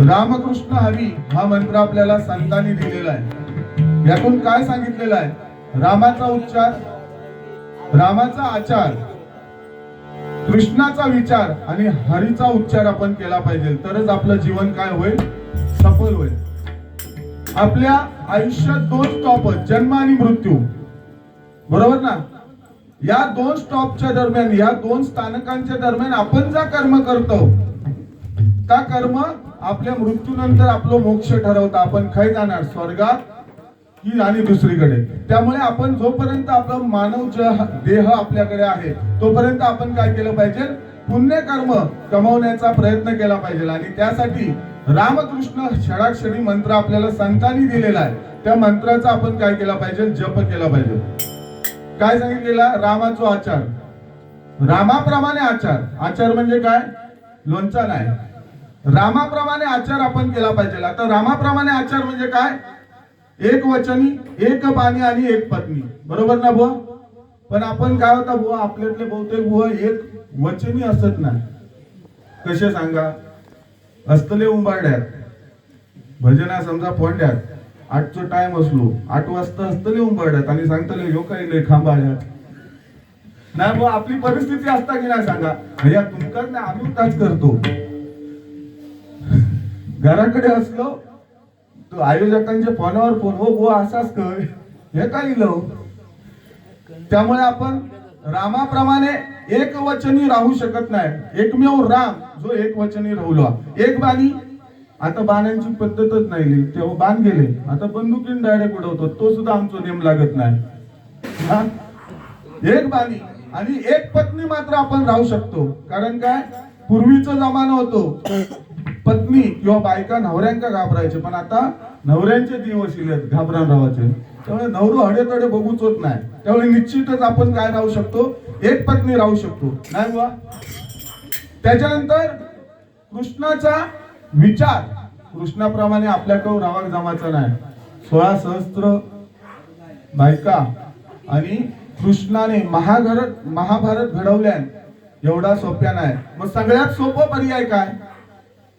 रामकृष्ण हरी हा मंत्र आपल्याला संतांनी दिलेला आहे. यातून काय सांगितलेलं आहे? रामाचा उच्चार रामाचा आचार कृष्णाचा विचार आणि हरीचा उच्चार आपण केला पाहिजे. तरच आपलं जीवन काय होईल? सफल होईल. आपल्या आयुष्यात दोन स्टॉप जन्म आणि मृत्यू. बरोबर ना? या दोन स्टॉपच्या दरम्यान या दोन स्थानकांच्या दरम्यान आपण जा कर्म करतो. त्या कर्म? आपल्या मृत्यूनंतर आपलं मोक्ष ठरवता. आपण खाय जाणार स्वर्गात की आणि दुसरीकडे. त्यामुळे आपण जोपर्यंत आपला मानव देह आपल्याकडे आहे तोपर्यंत आपण काय केलं पाहिजे? पुण्य कर्म कमवण्याचा प्रयत्न केला पाहिजे. आणि त्यासाठी रामकृष्ण षडाक्षरी मंत्र आपल्याला संतांनी दिलेला आहे. त्या मंत्राचा आपण काय केला पाहिजे? जप केला पाहिजे. काय सांगितलेला? रामाचो आचार. रामाप्रमाणे आचार. आचार म्हणजे काय? लोणचा नाही. रामाप्रमाणे आचार आपण केला पाहिजे. आता रामाप्रमाणे आचार म्हणजे काय? एक वचनी एक पाणी आणि एक पत्नी. बरोबर ना बुवा? पण आपण काय होता बुवा? आपल्यातले बहुतेक बुवा एक वचनी असत नाही. कसे सांगा? असतले उंबाड्यात भजना समजा फोंड्यात. आठचो टाइम असलो. आठ वाजता असतले उंबाड्यात आणि सांगतले ह्यो काही नाही खांबाड्यात नाही बुवा आपली परिस्थिती असता की नाही सांगा? भैया तुमकाच नाही आम्ही ताच करतो. घराकडे असलो तो आयोजकांच्या फोनावर फोन हो बुवा असाच कर. हे काय लिहिलं त्यामुळे आपण रामाप्रमाणे एक वचनी राहू शकत नाही. एकमेव राम जो एक वचनी राहुला. एक बाणी. आता बाणांची पद्धतच नाही तेव्हा बाण गेले. आता बंदुकीन डायरेक्ट उडवतो. तो सुद्धा आमचा नेम लागत नाही. हा? एक बाणी आणि एक पत्नी मात्र आपण राहू शकतो. कारण काय? पूर्वीचा जमाना होतो. पत्नी किंवा बायका नवऱ्यांका घाबरायचे पण आता नवऱ्यांचे दिवस येत घाबरान राहायचे त्यामुळे नवरो हडेतडे बघूच होत नाही. त्यामुळे निश्चितच आपण काय राहू शकतो? एक पत्नी राहू शकतो. नाही बा त्याच्यानंतर कृष्णाचा विचार. कृष्णाप्रमाणे आपल्याकडून रावाक जमाचा नाही. सोळा सहस्त्र बायका आणि कृष्णाने महाभारत महाभारत घडवल्यान एवढा सोप्या नाही. मग सगळ्यात सोपं पर्याय काय?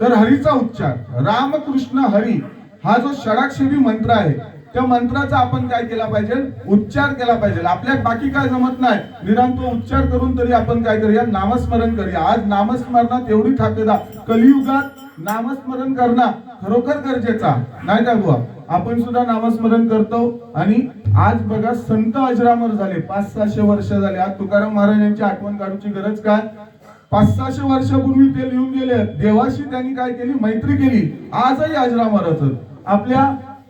तर हरीचा उच्चार रामकृष्ण हरी हा जो षडाक्षरी मंत्र आहे त्या मंत्राचा आपण काय केला पाहिजे? उच्चार केला पाहिजे. आपल्या बाकी काय जमत नाही. निदान उच्चार करून तरी आपण काय करूया? नामस्मरण करूया. आज नामस्मरणात एवढी ताकद कलियुगात नामस्मरण करणं खरोखर गरजेचा नाही का बुवा? आपण सुद्धा नामस्मरण करतो आणि आज बघा संत अजरामर झाले. पाच सहाशे वर्ष झाले. आज तुकाराम महाराजांची आठवण काढूची गरज काय? पाच सहाशे वर्षापूर्वी ते लिहून गेले देवाशी त्यांनी काय केली? मैत्री केली. आजही अजरामरच आपल्या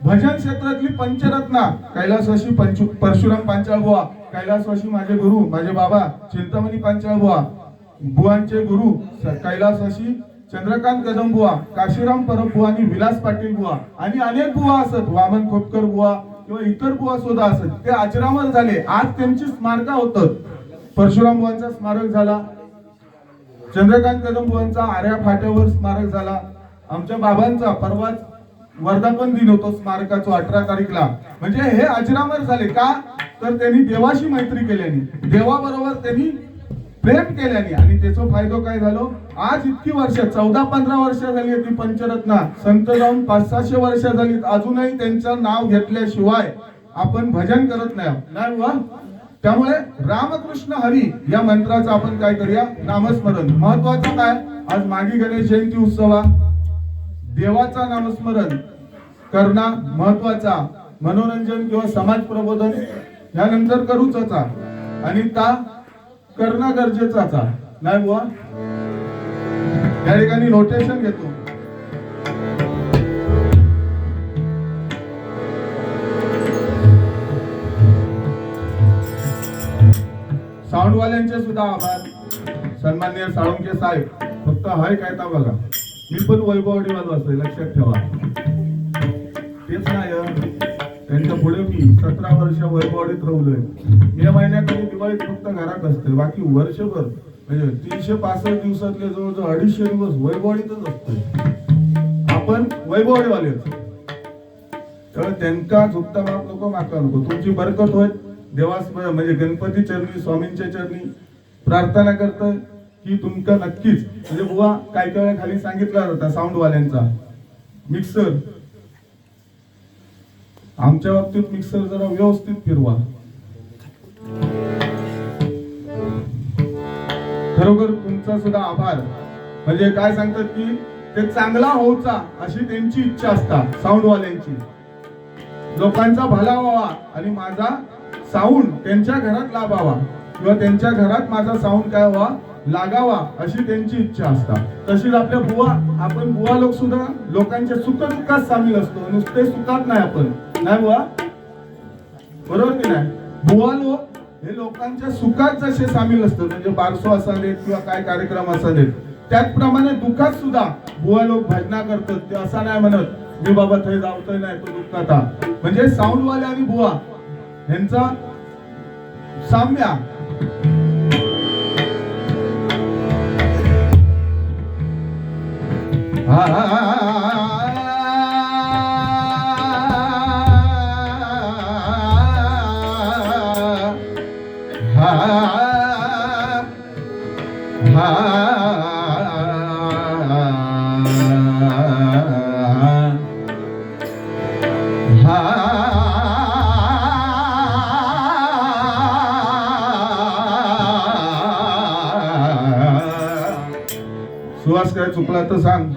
भजन क्षेत्रातली पंचरत्ना कैलासवाशी पंच परशुराम पांचाळ बुवा कैलासवाशी माझे गुरु माझे बाबा चिंतामणी पांचाळ बुवा बुवांचे गुरु कैलासवाशी चंद्रकांत कदम बुवा काशीराम परब बुवा आणि विलास पाटील बुवा आणि अनेक बुवा असत. वामन खोपकर बुवा किंवा इतर बुवा सुद्धा असत. ते अजरामर झाले. आज त्यांची स्मारका होत. परशुराम बुवांचा स्मारक झाला. चंद्रकांत कदम आर्या फाट्यावर स्मारक झाला. आमच्या बाबांचा परवाच वर्धापन दिन होतो स्मारकाचा अठरा तारीखला. म्हणजे हे अजरामर झाले का? तर त्यांनी देवाशी मैत्री केल्याने देवाबरोबर त्यांनी प्रेम केल्याने. आणि त्याचा फायदा काय झालो? आज इतकी वर्ष चौदा पंधरा वर्ष झाली ती पंचरत्ना. संत जाऊन पाच सहाशे वर्ष झाली अजूनही त्यांचं नाव घेतल्याशिवाय आपण भजन करत नाही वा त्यामुळे रामकृष्ण हरी या मंत्राचं आपण काय करूया? नामस्मरण. महत्वाचं काय? आज मागी गणेश जयंती उत्सवा. देवाचा नामस्मरण करणं महत्त्वाचा मनोरंजन किंवा समाज प्रबोधन यानंतर करूच आणि ता करणं गरजेचाचा नाही बुवा? या ठिकाणी नोटेशन घेतो. साऊंडवाल्यांचे सुद्धा आभार. सन्मान्य साळुंके साहेब फक्त हाय कायता बघा. मी पण वैभववाडीवालो असतोय लक्षात ठेवा. तेच नाही त्यांच्या पुढे मी सतरा वर्ष वैभववाडीत राहुलोय या महिन्यात मी दिवाळीत फक्त घरात असते बाकी वर्षभर म्हणजे तीनशे पासष्ट दिवसातले जवळजवळ अडीचशे दिवस वैभववाडीतच असतोय. आपण वैभववाडीवाले त्यामुळे त्यांका झुकता माप नको माका नको. तुमची बरकत होय. देवास म्हणजे गणपती चरणी स्वामींच्या चरणी प्रार्थना करतोय की तुमका नक्कीच म्हणजे बुवा काही काही वेळा खाली सांगितला होता साऊंड वाल्यांचा मिक्सर आमच्या बाबतीत मिक्सर जरा व्यवस्थित फिरवा. खरोखर तुमचा सुद्धा आभार. म्हणजे काय सांगतात की ते चांगला होचा अशी त्यांची इच्छा असता साऊंडवाल्यांची लोकांचा भला व्हावा आणि माझा साऊंड त्यांच्या घरात लाभावा किंवा त्यांच्या घरात माझा साऊंड काय व्हा लागावा अशी त्यांची इच्छा असतात. तशीच आपल्या बुवा आपण बुवा लोक सुद्धा लोकांच्या सुख दुःखात सामील असतो. नुसते सुखात नाही आपण. नाही बुवा? बरोबर की नाही? बुवा लोक हे लोकांच्या सुखात जसे सामील असतात म्हणजे बारसो असा देत किंवा काय कार्यक्रम असा देत त्याचप्रमाणे दुःखात सुद्धा बुवा लोक भजना करतात. ते असा नाही म्हणत मी बाबा थंय जावतोय नाही तो दुःखात म्हणजे साऊंडवाले आणि बुवा यांचा साम्या सुहास काय तर सांग.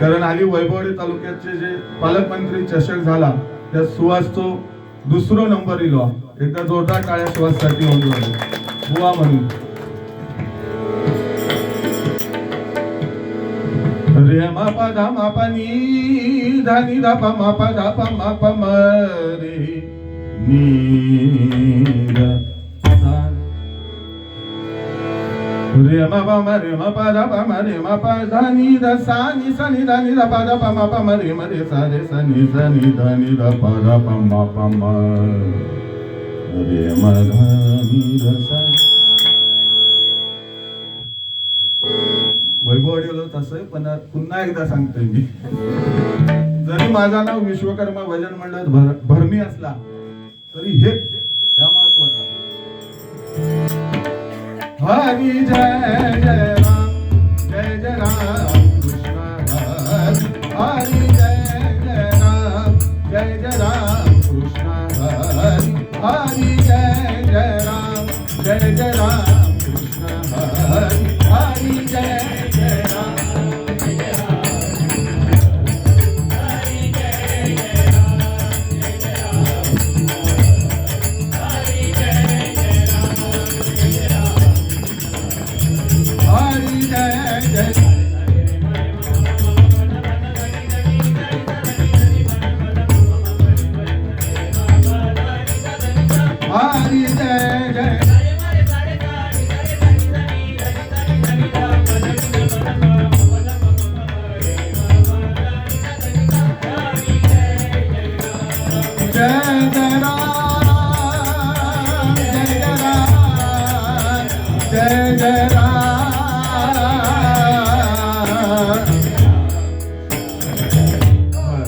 कारण आधी वैभवडे तालुक्याचे जे पालकमंत्री चषक झाला त्या सुहास तो दुसरो नंबर इलो एकदा जोरदार टाळ्या सुहाससाठी होऊन बुवा म्हणून. रे मा पा धा मा पा नी धा नी धा पा मा पा धा पा मा पा म रे नी रे म प म रे म प ध प म रे म प ध नि ध सा नि सा नि ध नि ध प ध प म प म रे म रे सा रे सा नि सा नि ध नि ध प ध प म प म रे म ध नि ध सा वैभवडीला तसं पण पुन्हा एकदा सांगतोय मी जरी माझा नाव विश्वकर्मा भजन मंडळ भर भरणी असला तरी हे हरी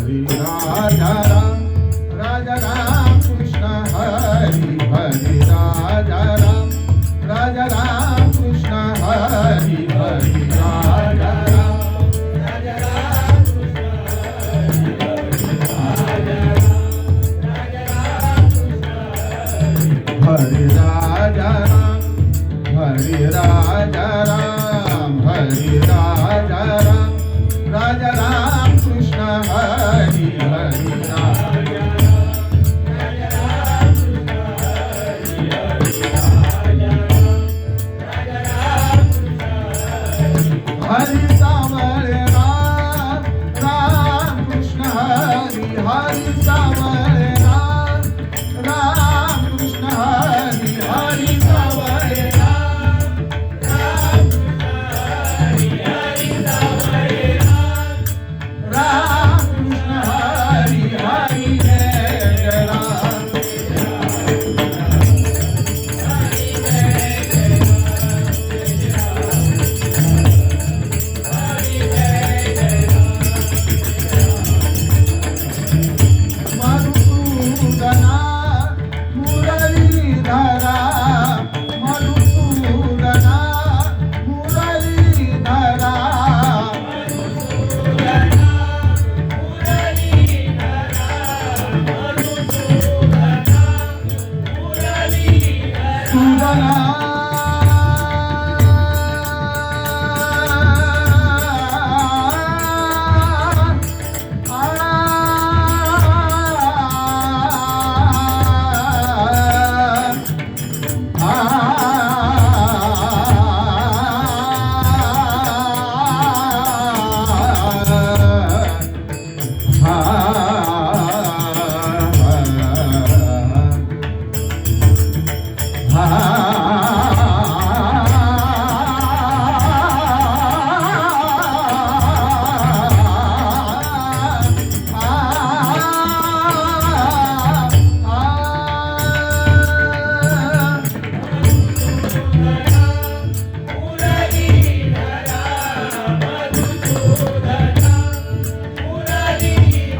हरि राजा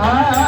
哎哎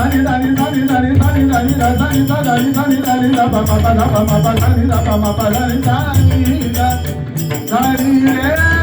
Dari dari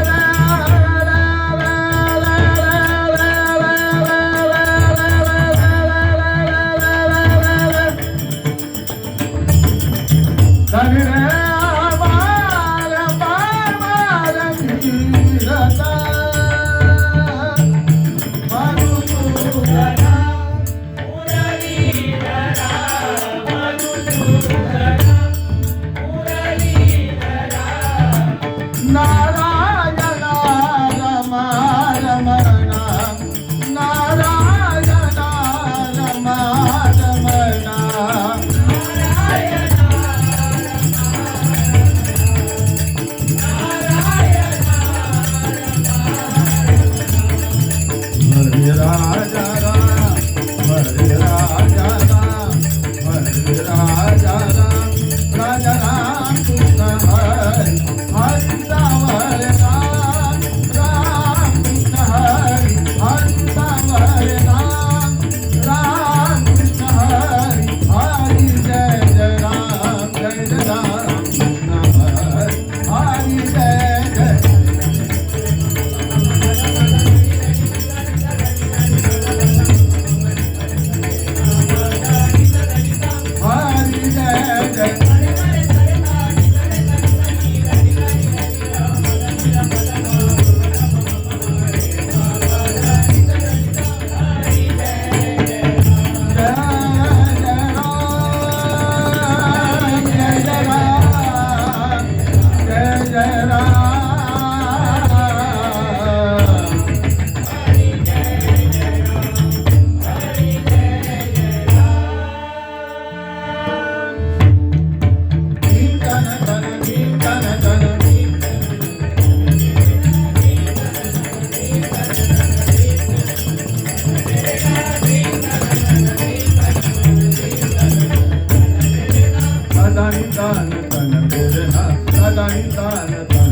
ta ta ta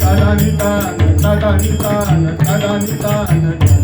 ta ta ta ta ta ta ta ta ta